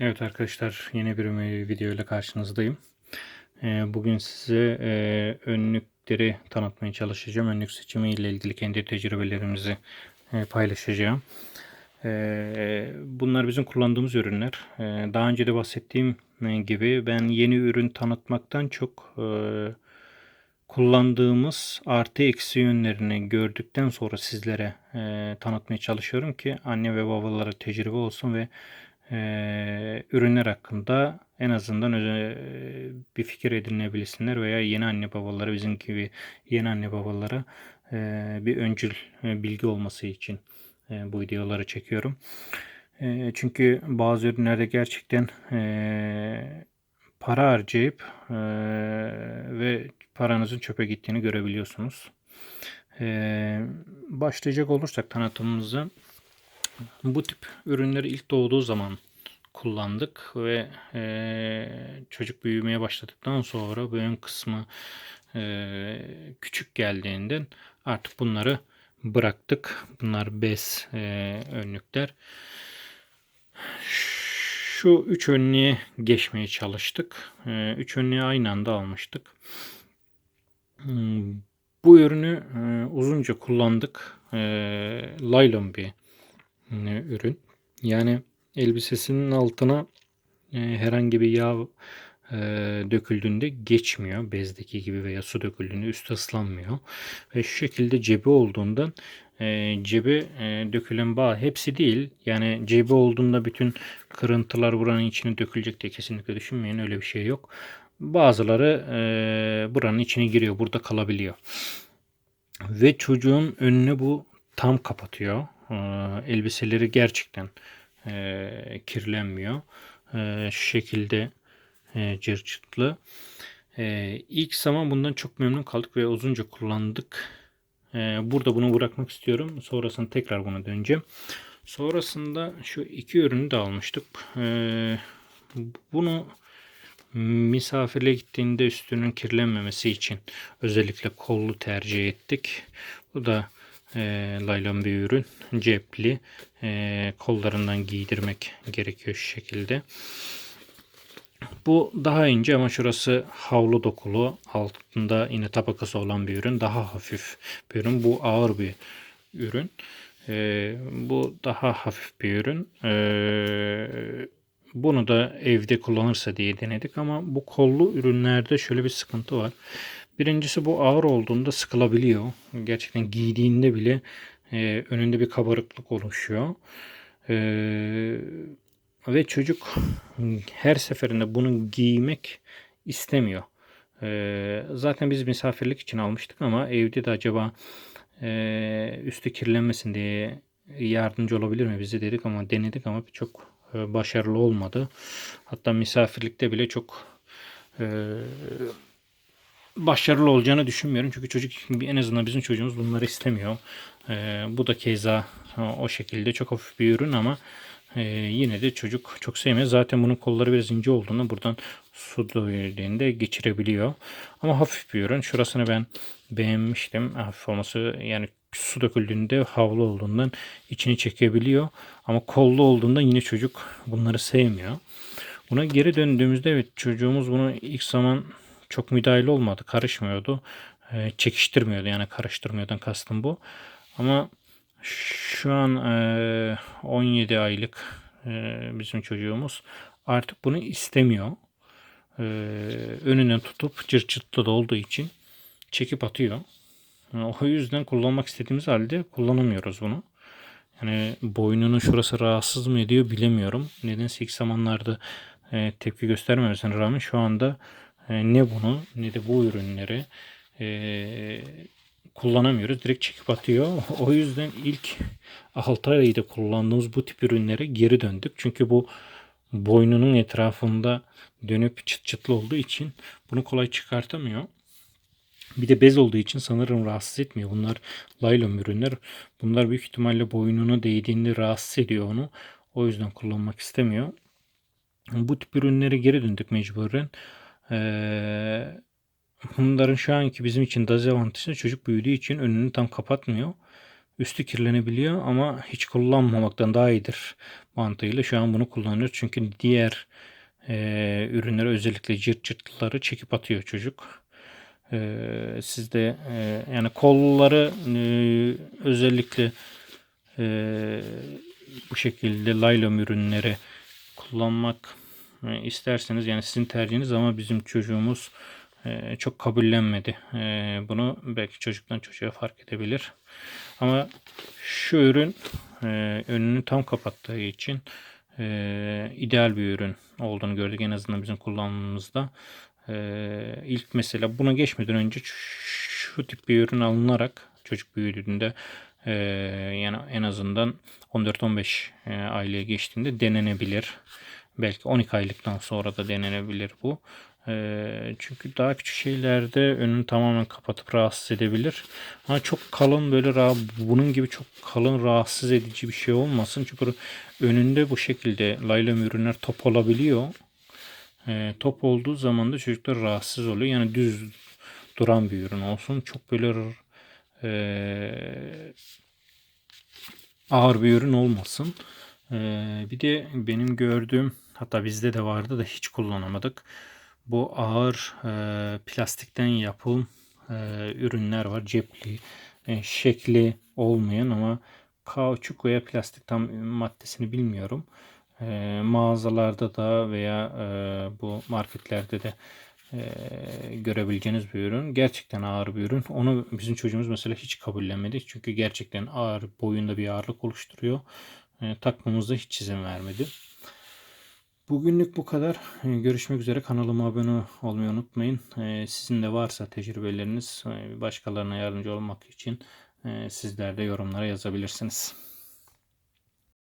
Evet arkadaşlar yeni bir video ile karşınızdayım. Ee, Bugün size e, önlükleri tanıtmaya çalışacağım. Önlük seçimi ile ilgili kendi tecrübelerimizi e, paylaşacağım. Ee, Bunlar bizim kullandığımız ürünler. Ee, Daha önce de bahsettiğim e, gibi ben yeni ürün tanıtmaktan çok kullandığımız artı eksi yönlerini gördükten sonra sizlere tanıtmaya çalışıyorum ki anne ve babalara tecrübe olsun ve e, ürünler hakkında en azından öze- bir fikir edinebilsinler veya yeni anne babalara bizim gibi yeni anne babalara e, bir öncül e, bilgi olması için e, bu videoları çekiyorum. E, çünkü bazı ürünlerde gerçekten e, para harcayıp e, ve paranızın çöpe gittiğini görebiliyorsunuz. E, başlayacak olursak tanıtımımıza bu tip ürünleri ilk doğduğu zaman kullandık ve e, çocuk büyümeye başladıktan sonra bu ön kısmı e, küçük geldiğinden artık bunları bıraktık. Bunlar bez e, önlükler. Şu üç önlüğe geçmeye çalıştık. E, üç önlüğü aynı anda almıştık. Hmm, Bu ürünü e, uzunca kullandık. E, laylon bir ürün. Yani elbisesinin altına e, herhangi bir yağ e, döküldüğünde geçmiyor. Bezdeki gibi veya su döküldüğünde üstü ıslanmıyor. Ve şu şekilde cebi olduğundan e, cebe e, dökülen bağ hepsi değil. Yani cebi olduğunda bütün kırıntılar buranın içine dökülecek diye kesinlikle düşünmeyin. Öyle bir şey yok. Bazıları e, buranın içine giriyor. Burada kalabiliyor. Ve çocuğun önünü bu tam kapatıyor. E, elbiseleri gerçekten e, kirlenmiyor. E, şu şekilde e, cırcıtlı. E, ilk zaman bundan çok memnun kaldık ve uzunca kullandık. Burada bunu bırakmak istiyorum. Sonrasında tekrar buna döneceğim. Sonrasında şu iki ürünü de almıştık. Bunu misafirle gittiğinde üstünün kirlenmemesi için özellikle kollu tercih ettik. Bu da e, laylon bir ürün. Cepli. E, kollarından giydirmek gerekiyor şu şekilde. Bu daha ince ama şurası havlu dokulu. Altında yine tabakası olan bir ürün. Daha hafif bir ürün. Bu ağır bir ürün. E, bu daha hafif bir ürün. E, bunu da evde kullanırsa diye denedik ama bu kollu ürünlerde şöyle bir sıkıntı var. Birincisi bu ağır olduğunda sıkılabiliyor. Gerçekten giydiğinde bile e, önünde bir kabarıklık oluşuyor. E, ve çocuk her seferinde bunu giymek istemiyor. E, zaten biz misafirlik için almıştık ama evde de acaba e, üstü kirlenmesin diye yardımcı olabilir mi bize dedik ama denedik ama çok e, başarılı olmadı. Hatta misafirlikte bile çok e, başarılı olacağını düşünmüyorum. Çünkü çocuk en azından bizim çocuğumuz bunları istemiyor. E, bu da keza o şekilde çok hafif bir ürün ama e, yine de çocuk çok sevmiyor. Zaten bunun kolları biraz ince olduğunu buradan su döküldüğünde geçirebiliyor. Ama hafif bir ürün. Şurasını ben beğenmiştim. Hafif olması yani su döküldüğünde havlu olduğundan içini çekebiliyor. Ama kollu olduğunda yine çocuk bunları sevmiyor. Buna geri döndüğümüzde evet çocuğumuz bunu ilk zaman çok müdahil olmadı. Karışmıyordu. E, çekiştirmiyordu yani karıştırmıyordan kastım bu. Ama şu an e, 17 aylık e, bizim çocuğumuz artık bunu istemiyor. E, tutup cırt cırtlı da olduğu için çekip atıyor. O yüzden kullanmak istediğimiz halde kullanamıyoruz bunu. Yani boynunun şurası rahatsız mı ediyor bilemiyorum. Nedense ilk zamanlarda e, tepki göstermemesine rağmen şu anda e, ne bunu ne de bu ürünleri e, kullanamıyoruz. Direkt çekip atıyor. O yüzden ilk 6 ayda kullandığımız bu tip ürünlere geri döndük. Çünkü bu boynunun etrafında dönüp çıt çıtlı olduğu için bunu kolay çıkartamıyor. Bir de bez olduğu için sanırım rahatsız etmiyor. Bunlar laylon ürünler. Bunlar büyük ihtimalle boynuna değdiğinde rahatsız ediyor onu. O yüzden kullanmak istemiyor. Bu tip ürünlere geri döndük mecburen. Ee, şu anki bizim için dezavantajı çocuk büyüdüğü için önünü tam kapatmıyor. üstü kirlenebiliyor ama hiç kullanmamaktan daha iyidir mantığıyla şu an bunu kullanıyoruz. Çünkü diğer e, ürünleri özellikle cırt cırtları çekip atıyor çocuk. E, siz de e, yani kolları e, özellikle e, bu şekilde laylom ürünleri kullanmak e, isterseniz yani sizin tercihiniz ama bizim çocuğumuz e, çok kabullenmedi. E, bunu belki çocuktan çocuğa fark edebilir. Ama şu ürün e, önünü tam kapattığı için ideal bir ürün olduğunu gördük en azından bizim kullanımımızda. E, ilk mesela buna geçmeden önce şu tip bir ürün alınarak çocuk büyüdüğünde yani en azından 14-15 e, aileye geçtiğinde denenebilir. Belki 12 aylıktan sonra da denenebilir bu. E, çünkü daha küçük şeylerde önünü tamamen kapatıp rahatsız edebilir. Ama çok kalın böyle bunun gibi çok kalın rahatsız edici bir şey olmasın. Çünkü önünde bu şekilde laylom ürünler top olabiliyor. E, top olduğu zaman da çocuklar rahatsız oluyor. Yani düz duran bir ürün olsun. Çok böyle e, ağır bir ürün olmasın. Ee, bir de benim gördüğüm hatta bizde de vardı da hiç kullanamadık. Bu ağır e, plastikten yapım e, ürünler var. Cepli, e, şekli olmayan ama kauçuk veya plastik tam maddesini bilmiyorum. E, mağazalarda da veya e, bu marketlerde de e, görebileceğiniz bir ürün. Gerçekten ağır bir ürün. Onu bizim çocuğumuz mesela hiç kabullenmedi. Çünkü gerçekten ağır boyunda bir ağırlık oluşturuyor. E, takmamıza hiç izin vermedi. Bugünlük bu kadar. E, Görüşmek üzere. Kanalıma abone olmayı unutmayın. E, Sizin de varsa tecrübeleriniz e, başkalarına yardımcı olmak için e, sizler de yorumlara yazabilirsiniz.